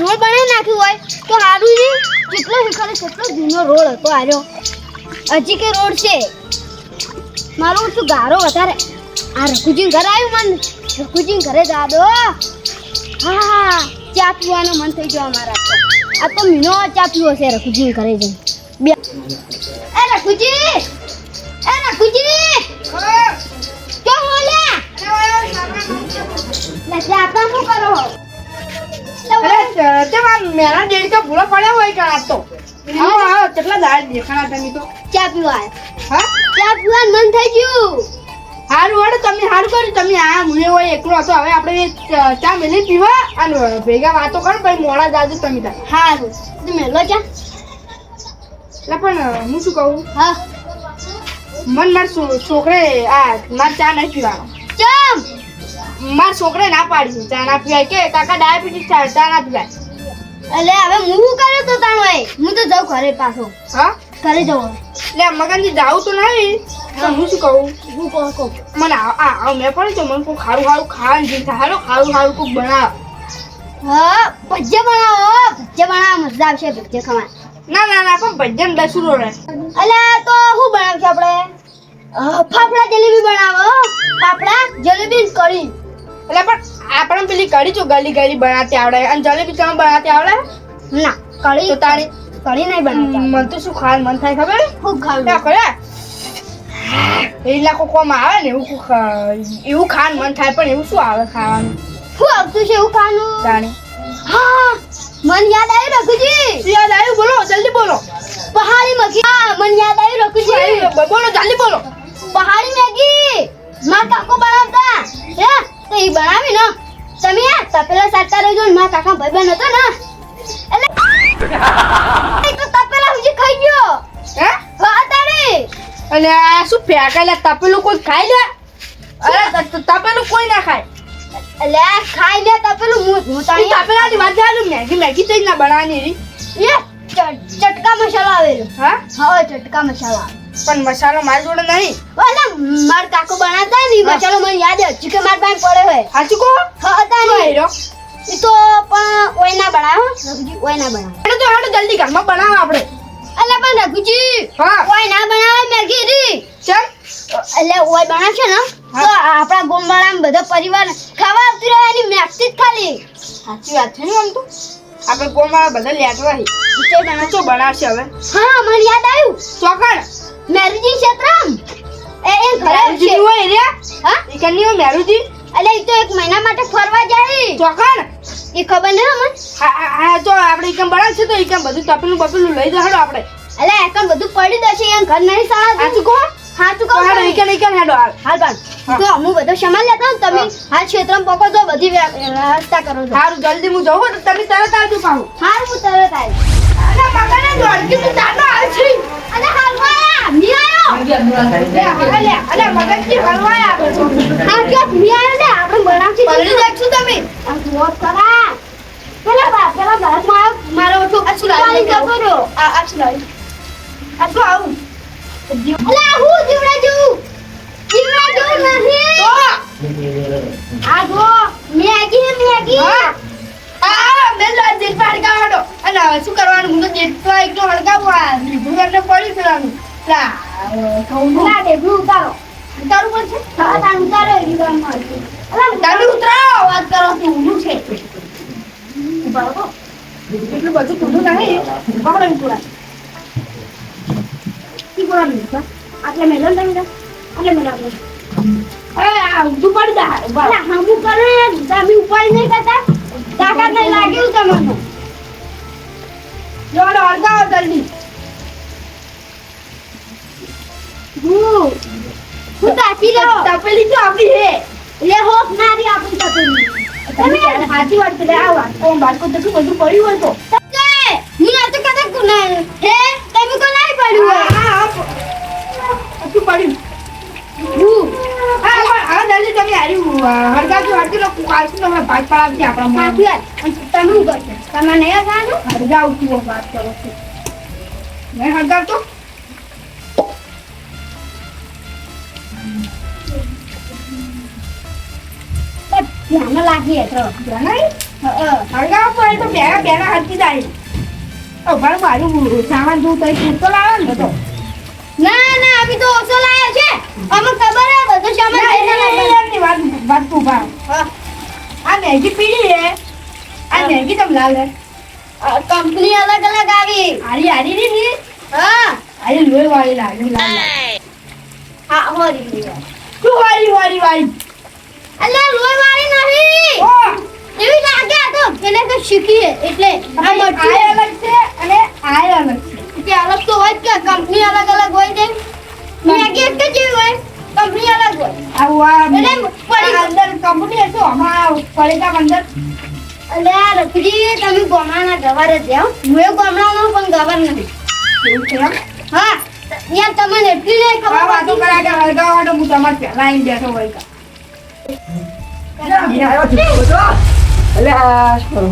Road બનાવી નાખ્યું હોય તો સારું છે કેટલો ખરે કેટલો જૂનો રોડ હતો આર્યો. હજી કે રોડ છે. મારો શું ગારો વધારે. આ રઘુજી ઘરે આવ્યું મન. રઘુજી ઘરે જા દો. હા ચા પીવાનું મન થઈ ગયો અમારા આ તો મીનો ચા પીવો છે રઘુજી ઘરે જઈ બે. એ રઘુજી! એ રઘુજી! ક્યાં બોલ્યા લે ચા શું કરો? અરે તે માર મેના ડેડી ભૂલો પડ્યો હોય કે આ તો? આવો આવો કેટલા દાળ દેખાણા તમે તો? ચા પીવા. હા? ચા મન થઈ ગયું. હારું વડે તમે હારું કર્યું તમે આ મુએ હોય એકલો હતો હવે આપણે ચા મેલી પીવા અને ભેગા વાતો કરો પછી મોડા જાજો તમે તાર સારું તું મેલો ચા. એટલે પણ હું શું કહું? હા. મન માર છોકરે આ માર ચા નહીં પીવાનો. માર છોકરે ના પાડી છે ચા ના પીવાય કે કાકા ડાયાબિટીસ થાય ચા ના પીવાય એટલે હવે હું શું કર્યો તો તાણ એ હું તો જાઉં ઘરે પાછો. હા? ઘરે જાઉં એટલે મગનજી જાઉં તો નહીં પણ હું. શું કહું? હું કહું કહું. મને આ મેં પણ તો મને કોઈ ખારું ખારું ખાવાનું જીવ થાય. હાલો ખારું ખારું કોઈ બનાવ. હા ભજ્ય બનાવો ભજીયા બનાવો મજા આવશે ભજીયા ખાવા ના ના ના પણ ભજન દસુરો રહે. એટલે તો શું બનાવશે આપણે? ફાફડા જલેબી બનાવો ફાફડા જલેબી ને કઢી. એટલે પણ આપણે પેલી કઢી જો ગલી ગલી બનાવતી આવડે. અને જલેબી તમે બનાવતી આવડે? ના કઢી તો તારી કઢી નહીં બનાવતી મને તો શું ખાવાનું મન થાય ખબર? ખૂબ ખાવું ખરા એ લાખો કોમ આવે ને એવું એવું ખાવાનું મન થાય પણ એવું શું આવે ખાવાનું? શું આવતું છે એવું ખાવાનું? જાણે. હા મન યાદ આવ્યું રઘુજી. યાદ આવ્યું? બોલો જલ્દી બોલો. પહાડી મગી. હા મન યાદ આવ્યું રઘુજી. બોલો જલ્દી બોલો. પહાડી મેગી. મારા કાકો બનાવતા. હે? તો એ બનાવી ને. તમે આ તપેલા સાચા રહેજો ને મારા કાકા ભાઈબંધ હતો ને. એટલે તો તપેલા હુજી ખાઈ ગયો. હે? હા તારે. અને શું ફેંકાયેલા તપેલું કોઈ ખાઈ લે? અરે તપેલું કોઈ ના ખાય. એટલે ખાઈ લે તપેલું હું હું તારી તપેલાની વાત જાણું મેગી મેગી તો ના બનાવવાની. રી એ ચટકા મસાલો આવેલો. હા? હા ચટકા મસાલા પણ મસાલો મારી જોડે નહીં. ઓલા માર કાકો બનાવતા ને મસાલો મને યાદ છે હજી કે માર પાસે પડે હોય. સાચું કો હા તારી હીરો એ તો પણ ઓય ના બનાવો રઘુજી ઓય ના બનાવો. એટલે તો હાડો જલ્દી ઘરમાં બનાવો આપણે. એટલે પણ રઘુજી હા. ઓય ના બનાવે મેગી રી. ચલ એટલે ઓય બનાવશે ને તો આપણા ગોમવાળામાં બધો પરિવાર ખાવા આવતી રહે એની મેક્સી જ ખાલી. સાચી વાત છે ને આમ તો આપણે ગોમવાળા બધા લેટવા હી બનાવશે હવે. હા મને યાદ આવ્યું. ચોકણ મેરુજી ક્ષેત્રમ? એ એ ઘરે છે. હોય રે? હા? એ કની હોય મેરુજી? અલે તો એક મહિના માટે ફરવા જાય. ચોકણ એ ખબર ન અમને હા તો હા આપણે એકમ બનાવશે તો એકમ બધું તપેલું બપેલું લઈ દો હાડો આપણે એટલે એકમ બધું પડી જશે એમ ઘર નહીં સાળા સાચું કહો. તો કહું હાડો. એકમ એકમ હેડો હાલ. હાલ બાન તો હું બધો સામાન લેતા ને તમે? હા. ક્ષેત્રમ પકો તો બધી વ્યવસ્થા કરો છો. સારું જલ્દી હું જઉં તો તમે તરત આવજો પાછું. હાલ હું તરત આવી આ જો મેગી મેગી. આ મેં લો જેટ પાડ કા હાડો અને હવે શું કરવાનું? હું તો જેટલો એકલો હળગાવું આ લીધું એટલે પડી જવાનું ના ડેબલું ઉતારો. ઉતારવું પડશે? હા તાણ ઉતારો એ મળતી અલા તમે ઉતરાવો! વાત કરો છું ઊંધું છે. એટલું બધું ખુલ્લું નહીં. પકડો પૂરા. પૂરા નહીં આટલે મેલો તમે આટલે મેલો આપણે. હવે આ ઊંધું પડી જાય. હા હું કરો તમે ઉપાડી નહીં કરતા. તાકાત નહીં લાગ્યું તમને જો હાલો હળગાવો જલ્દી. હું હું તાકી લો. તપેલી તો આપણી હે લે હોપ ના રી આપણી તપેલી તમે સાચી વાત કરે આ વાત તો બાળકો તો બધું પડ્યું હોય તો? હું આ તો કદાચ ગુના હે? તમે કો નહીં પડ્યું હા હા બધું પડ્યું. હું હા. હવે તમે હાર્યું હળગાવજો હળગી લો કાલથી તમે ભાગ પડાવશે આપણા સાચી વાત. તમે શું કરશો? તમે નહીં આવવાનું હળગાવ તું વાત કરો છો? મેં હળગાવતો ધ્યાન લાગી તો. જણાય પડે તો જાય. ભાઈ મારું સામાન તું તઈ પૂરતો લાવે ને બધો. ના ના અભી તો ઓછો લાયા છે. અમુક ખબર ના, વાત વાત તું ભાવ. આ મેગી પીડી હે. આ મેગી તમ લાલ કંપની અલગ અલગ આવી. આરી આરી ની ની હા. આરી લોહી વાળી લાગી લાલ. હા હોરી તું વાળી વાળી વાળી? અલ્યા લોહી વાળી નહીં ઓ એવી લાગે તો. એને તો શીખીએ એટલે આ અલગ છે અને આ અલગ છે. કે અલગ તો હોય કે કંપની અલગ અલગ હોય છે મેગી એક જ હોય. કંપની અલગ હોય. આવું આ એટલે અંદર કંપની હશે અમારા કોલેજા અંદર અલ્યા રખડી તમે ગોમડાના ગવાર જ જાઓ હું એ ગોમડાનો પણ ગવાર નથી. છે હા યાર તમને એટલી નહીં ખબર વાતો કરા કે હળગાવાનો હું તમારે પહેલા આવીને બેઠો હોય કા. એટલે આ શું કરો?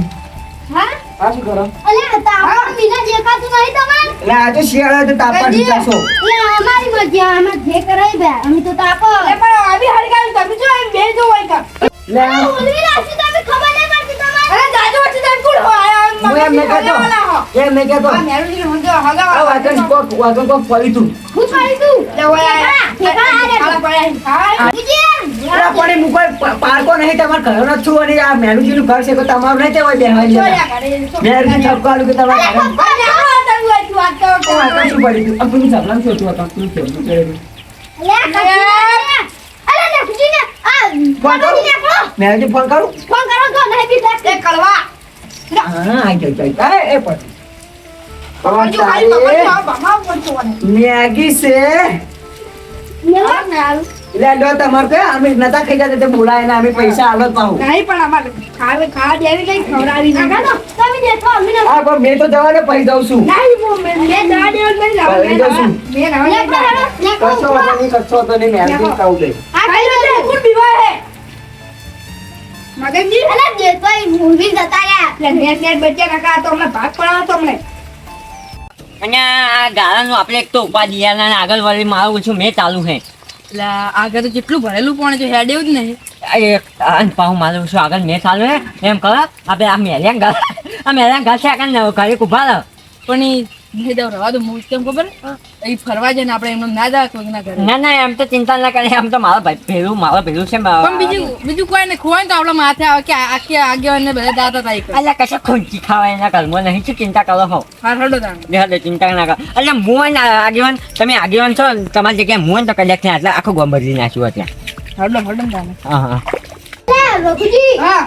હા? આ શું કરો? અલ્યા તાપણ મીના દેખાતું નહીં તમને એટલે આ તો શિયાળા તો તાપા દીધા એટલે અમારી મરજી આમાં જે કરાય બે અમે તો તાપો. એ પણ આવી હળગાવી તમે જો એમ બેજો હોય કા? એટલે ઉલવી રાખી તમે ખબર નહીં પડતી તમારે. અરે જાજો વચ્ચે તમે કોણ હોય આ હું એમ કહેતો. હળગાવાના હો. કહેતો. આ મેરુજી હંગો આ હળગાવા કોક વાતન કોક પડી તું હું કરી દઉં લે ઓય આ ઠેકાણા, ઠેકાણા ખાલા પડ્યા છે. એટલે પણ હું કોઈ પ- પારકો નહીં તમારે ઘર ન છું અને આ મેરુજીનું ઘર છે તો તમારું નહીં તે હોય બેહવાની જોયા. મેરુજી ઠપકો આલું કે તમારે ઘરે. શું. ફોન કરું? મેરુજી ફોન એ કળવા. હા આઈ જાય, જાય. એ, એ પણ. મેગી છે લો તમારે કે અમે નતા ખાઈ જતા તે બોલાય ને અમે પૈસા આલો જ નહીં પણ અમારે ખાવે દેવી ખવડાવી નહીં. આ પણ મેં તો જવાને પૈ દઉં છું નહીં, હું મેં- મેં જવા દેવું નહીં, લાવો, મેં હવે જવા- જશું. મેં જવા નહીં દેવાનું. નહીં કશો વાંધો નહીં મેં આમ ખાવું દે ખાઈ લો કોણ બીવાય હે? મગનજી? એટલે નેટ નેટ બચ્યા કાકા તો અમને ભાગ પડાવો તો અમને. અને આ ગાળાનું આપણે એક તો ઉપાધિ યાર અને આગળ વળી મારું છું મેં ચાલુ છે એટલે આગળ તો જેટલું ભરેલું પણ છે હેડ એવું જ નહીં. પાછું મારું છું આગળ મેં ચાલુ હે એમ કહો આપણે આ મેલ્યા ગાળ આ મેલ્યા ગાળ છે આગળ ઘરે ઊભા રહો. પણ એ રવા દો હું કેમ ખબર? એ ફરવા જઈને ને આપણે એમને ના દા કોઈના ઘરે ના ના એમ તો ચિંતા ના કરે એમ તો મારો ભાઈ ભેરું મારો ભેરું છે પણ બીજું બીજું કોઈ ને ખોવાય તો આપણા માથે આવે કે આખી આગેવાન ને બધા દાતા થાય. અલ્યા કશે ખોંચી ખાવા એના ઘરમાં નહીં શું ચિંતા કરો હો? હા હડો તાણ. ચિંતા ના કરો. એટલે હું આગેવાન તમે આગેવાન છો તમારી જગ્યાએ હું તો કદાચ એટલે આખું ગોમ બદલી નાખ્યું અત્યારે હડો હડો હા હા. હા.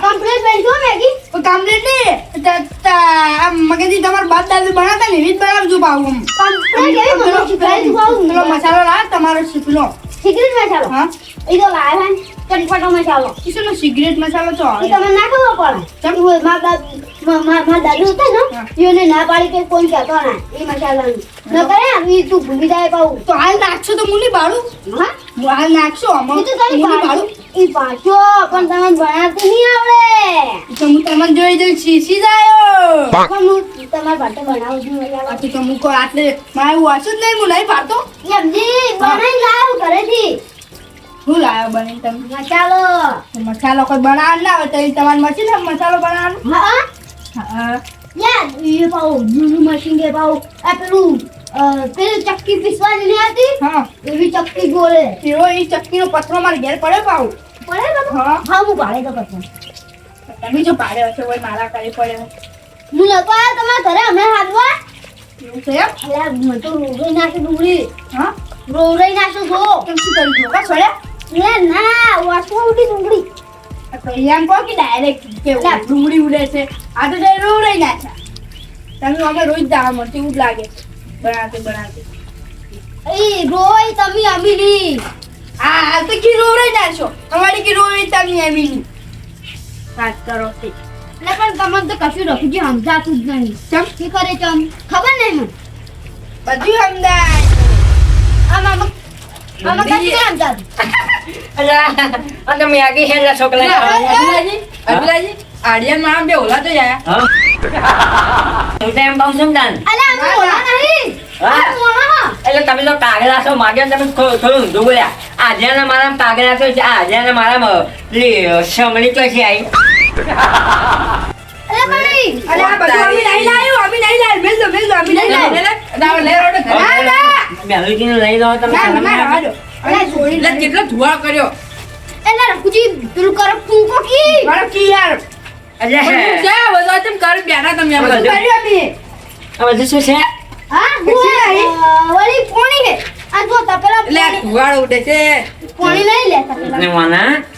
કોઈ complete નહીં. ત- ત- આ મગનજી તમારા બાપ દાદા બનાવતા ને એવી જ બનાવજો પાછું આમ. પેલો મસાલો લાવે તમારો શીખલો શીખલી મસાલો હા એ તો લાવ્યા ચટપટો મસાલો ઈસુનો સિગરેટ મસાલો તો એ તમે ના ખબર પણ ચમ. મારા દાદ- મા- મા- દાદુ હતા ને યોને ના પાડી કે કોઈ કહેતો ના. એ મસાલાનું ન કરે એ તું ભૂલી જાય પાઉ તો હાલ નાખશો તો મુની બાળું. હા? હાલ નાખશો એ તો તારી બાળું. એ પાછો પણ તમને બનાવતી નહીં આવડે. તો હું તમને જોઈ જોઈ શીશી જાયો. પણ હું તમારા માટે બનાવું છું મસાલો. તો હું કો આટલે મારું વાસું જ નહીં હું નહીં પાડતો એમજી બનાવી લાવ ઘરેથી. હું લાવ્યો બની તમે? મસાલો. મસાલો કોઈ બનાવવાનો ના હોય તો એ તમારે મશીન છે મસાલો બનાવવાનો? હા હા. યાર એ પાઉં જૂનું મશીન કે પાઉં. આ પેલું અ, ચક્કી પીસવાની નહીં આવતી? હા. એવી ચક્કી ગોળે. તેઓ એ ચક્કીનો પથરો મારે ઘેર પડે પાઉં. પડે બાબા? હા. હા હું પાડે તો તમે જો પાડ્યો હશે મારા કરે પડે હું નતો આવ્યો તમારા ઘરે હમણાં હાલવા એવું છે અલ્યા મને તો રોવરાઈ નાખી ડુંગળી. હા? રોવરાઈ નાખું છો કેમ શું કર્યું? દો બસ ના વાસમાં ઉડી ડુંગળી. એમ કહો કે ડાયરેક્ટ કે. ડુંગળી ઉડે છે. આ તો ડાયરેક્ટ ના નાખ્યા તમે અમે રોજ દાવા મળતી એવું જ લાગે છે. બનાવતે બનાવતે એ રોય તમે અમીની. આ હાલ તો કી ના છો. અમારી કી રોવરાઈ તમે એમીની વાત કરો તે એટલે પણ તમને તો કશું રખી ગયું સમજાતું જ નહીં. ચમ? શું કરે ચમ ખબર નહીં મને. બધું સમજાય. આમ આમાં એટલે તમે તો કાગડા છો માગ્યા તમે થોડું ઊંધું બોલ્યા આજ્યાના મારા કાગડા છો આજ્યાના મારા પેલી તો છે આઈ કેટલો ધુઆ કર્યો? એટલે રઘુજી પેલું કરો ફૂંકો કી. મારો કી યાર. અલે ક્યાં બધો તમ કર બેઠા તમે આ બધું કર્યું અમે. આ બધું શું છે? હા ઓલી કોણી હે. આ જો તા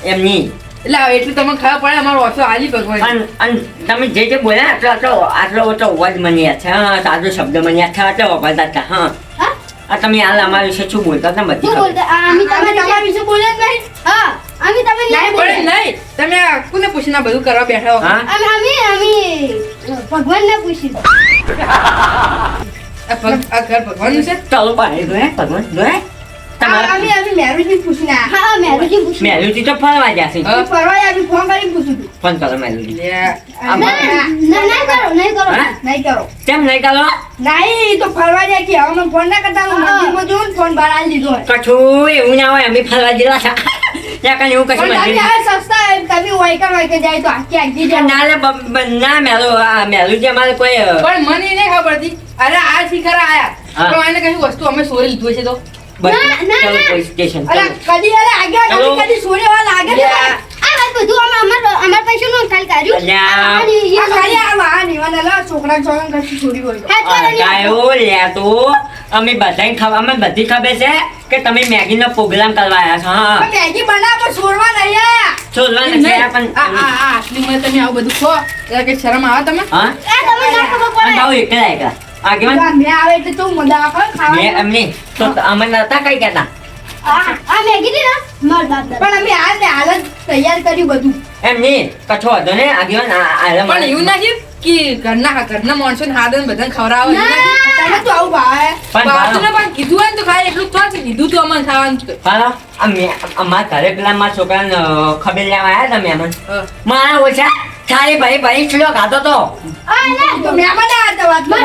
એમની. એટલે હવે એટલું તમને ખબર પડે અમારો ઓછો આજી ભગવાન. અને અન તમે જે જે બોલ્યા આટલો આટલો આટલો ઓછો અવાજ મને યાદ છે હા સાદો શબ્દ મને યાદ છે આટલો અવાજ હતા હા. હા? આ તમે હાલ અમારા વિશે શું બોલતા હતા બધી અમે તમારી તમારા વિશે બોલ્યા જ નહીં. હા અમી તમે નહીં બોલે નહીં. તમે આ કોને પૂછીને બધું કરવા બેઠા હો? હા? અમે અમે અમે ભગવાનને પૂછ્યું આ ઘર ભગવાનનું છે? ચાલો પાણી ભગવાન તમારા અમે અમે મેરુજી પૂછીને આયા. હા મેરુજી પૂછ્યું મેલુજી તો ફરવા જશે. ફરવા આવી ફોન કરીને પૂછ્યું ફોન કરો મેલુજી. લે. આ ના ના નહીં કરો નહીં કરો. હા? નહીં કરો. કેમ નહીં કરો? નહીં તો ફરવા જાય કે હવે ફોન ના કરતા હું મંદિરમાં જોઉં ફોન બહાર આલી દીધો હોય. એવું ના હોય અમે ફરવા જેલા છે. ત્યાં એવું કશું હવે સસ્તા એમ તમે વાયકા વાયકા જાય તો આખી આખી જાય ના લે ના મેલો આ મેલુજી અમારે કોઈ પણ મને નહીં ખબર હતી અરે આ શિખર આયા. તો પણ એને કઈ વસ્તુ અમે સોરી લીધું છે તો. બસ ના, ના, ચાલો પોલીસ સ્ટેશન ચાલો. કદી અરે આગળ કદી કદી સોરેવા લાગે. આ વાત બધું અમે અમાર અમાર. આ ખાલી આ વાહન એવા છોકરા છોડી હોય. ગાયો તો અમે બધાને અમે બધી ખબર છે કે તમે મેગી નો પ્રોગ્રામ કરવા આવ્યા છો હા મેગી બનાવો છોડવા નહીં આયા. છોડવા નહીં. પણ આ આ આ આટલી તમે આવું બધું ખો. કે શરમ આવે તમે હા? તમે ના ખબર પડે. એકલા એકલા આગેવાન મે આવે એટલે તું મજા આવે ખાવા ખાવાની. એમને તો અમે નતા કઈ કહેતા. આ મેગી ને ના માર બાપ પણ અમે હાલ ને હાલ જ તૈયાર કર્યું બધું. એમ નહીં કશો હતો ને આગેવાન આ- આ પણ એવું નથી કે ઘરના ઘરના માણસો ને હાથ બધાને ખવડાવે તમે તો આવું ભાવે. પણ પણ કીધું હોય તો ખાય એટલું થોડું કીધું તો અમને ખાવાનું હા અમારા ઘરે પેલા મારા છોકરાને ખબર લેવા આવ્યા હતા મહેમાન? મારા ઓછા થાળી ભાઈ ભાઈ ચૂલો ખાતો તો. આ ઈ તો ના મહેમાન આવ્યા હતા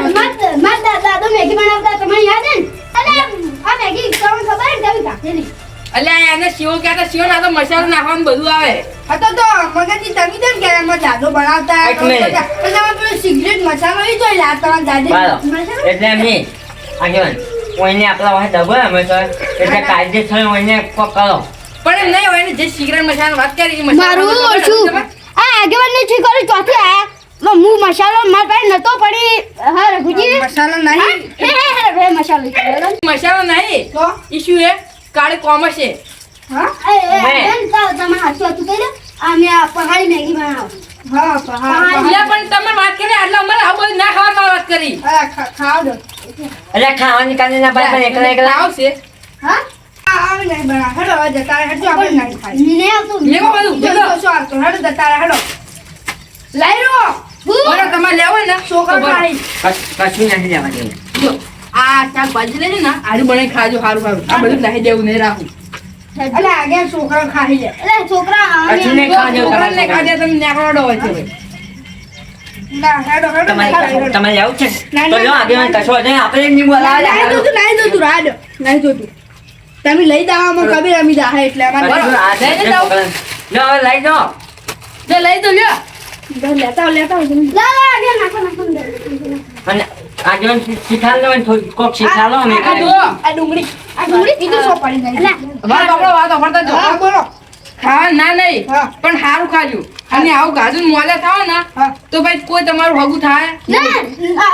એને શિવો કહેતા શિવો ના તો મસાલો નાખવાનું બધું આવે. હતો તો મગજની તમે તો કે એમાં દાદો બનાવતા એક પણ તમે પેલું સિગરેટ મસાલો ઈ જોઈ લા તમારા દાદી એટલે નહીં. આગેવાન ઓઈને આપણા વાહે ડબલ અમે સર એટલે કાયદેસર ઓઈને કોક કરો. પણ એમ નહીં હોય ને જે સિગરેટ મસાલો વાત કરી એ મારું ઓછું? આ આગેવાનની ઠીક ચોથી આયા. હું મસાલો માર પાસે નતો પડી. હા રઘુજી? મસાલો નહીં. હે હે મસાલો. મસાલો નહીં. તો? ઇશ્યુ એ કાળે કોમર્સ છે. આ મેં આ પહાડી મેગી બનાવો હા પણ તમે વાત કરી એટલે અમારે આવું બધું ના ખાવાનું વાત કરી. હા. અરે, ખા- ખાવ દો. એટલે ખાવાની કાને ના પાડે એકલા એકલા. આવશે હા? આવે નહીં બના હેડો હવે જતા હેડો આપણે નહીં ખાઈ. ને આવતું લેવો બધું જો, શું આવતું? હેડો જતા હેડો. લઈ રો બરાબર તમારે લેવો ને છોકરા ખાઈ. કશું નથી લેવા દેવું આ શાકભાજી લેજો ને આડું બને ખાજો સારું સારું આ બધું લાહી દેવું નહીં રાખવું અલે આગળ છોકરા ખાઈ લે. એટલે છોકરા તમે હોય છે. તમારે છે તો જો. કશો આપણે નહીં બોલાવે રાડ. લઈ દાવામાં ખબર અમી દાહે એટલે અમારે. જો હવે લઈ દો જો લઈ દો લ્યો. લેતા લેતા લા લા આગળ નાખો નાખો આગેવાન શીખાડો ને કોક શીખાડો અમે આ ડુંગળી આ ડુંગળી. કીધું સો પડી જાય વાત આપણો વાત સાંભળતા જો. હા બોલો. ખાવા ના નહીં પણ સારું ખાજો અને આવું ગાજુ મોલે થાવ ને તો ભાઈ કોઈ તમારું હગું થાય? ના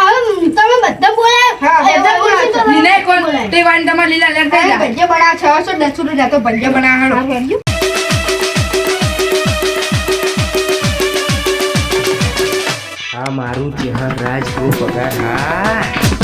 હવે તમે બધા બોલાય બધા બોલાય છે. નહીં નહીં તે વાન તમારે લીલા હા, જાય. ભજીયા બનાવ છસો દસ રૂપિયા તો ભજીયા બના હેડો આ મારું ત્યાં રાજગૃહ પગાર. હા.